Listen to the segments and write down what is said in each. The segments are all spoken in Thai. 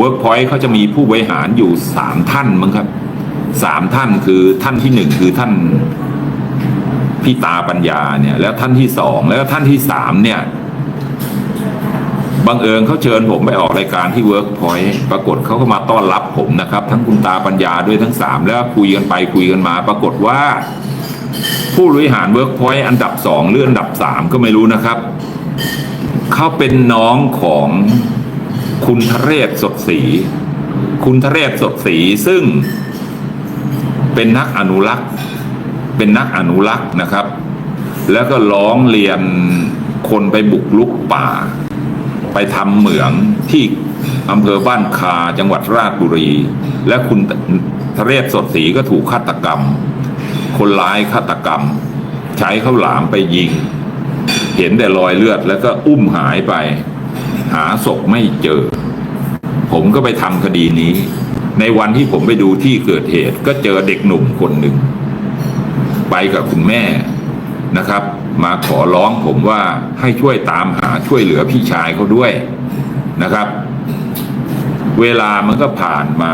Workpoint เขาจะมีผู้บริหารอยู่สามท่านมั้งครับสามท่านคือท่านที่หนึ่งคือท่านพี่ตาปัญญาเนี่ยแล้วท่านที่สองแล้วท่านที่สามเนี่ยบังเอิญเขาเชิญผมไปออกรายการที่ Workpoint ปรากฏเขาก็มาต้อนรับผมนะครับ ทั้งคุณตาปัญญาด้วยทั้งสามแล้วคุยกันไปคุยกันมา ปรากฏว่า ผู้บริหาร Workpoint อันดับสองหรืออันดับสามก็ไม่รู้นะครับเขาเป็นน้องของ คุณทเรศสดศรีคุณทเรศสดศรีซึ่งเป็นนักอนุรักษ์ เป็นนักอนุรักษ์นะครับ แล้วก็ร้องเรียนคนไปบุกลุกป่า ไปทำเหมืองที่อำเภอบ้านคาจังหวัดราชบุรี และคุณทเรศสดศรีก็ถูกฆาตกรรม คนร้ายฆาตกรรม ใช้ข้าวหลามไปยิง เห็นแต่รอยเลือดแล้วก็อุ้มหายไป หาศพไม่เจอ ผมก็ไปทำคดีนี้ ในวันที่ผมไปดูที่เกิดเหตุ ก็เจอเด็กหนุ่มคนหนึ่ง ไปกับคุณแม่นะครับ มาขอร้องผมว่าให้ช่วยตามหาช่วยเหลือพี่ชายเขาด้วยนะครับ เวลามันก็ผ่านมา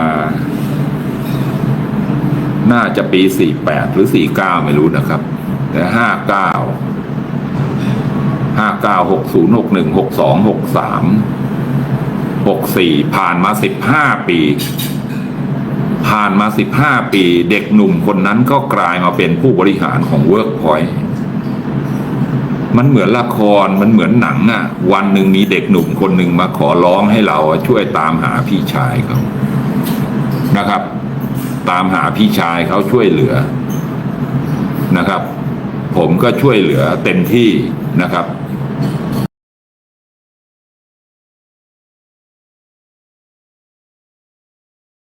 น่าจะปี 48 หรือ 49 ไม่รู้นะครับ แต่ 59 59 60 61 62 63 64ผ่านมา15ปี ผ่านมา15ปี เด็กหนุ่มคนนั้นก็กลายมาเป็นผู้บริหารของ Workpoint มันเหมือนละครมันเหมือนหนังอะ่ะ วันหนึ่งมีเด็กหนุ่มคนหนึ่งมาขอร้องให้เราช่วยตามหาพี่ชายเขานะครับ ตามหาพี่ชายเขาช่วยเหลือนะครับ ผมก็ช่วยเหลือเต็มที่นะครับ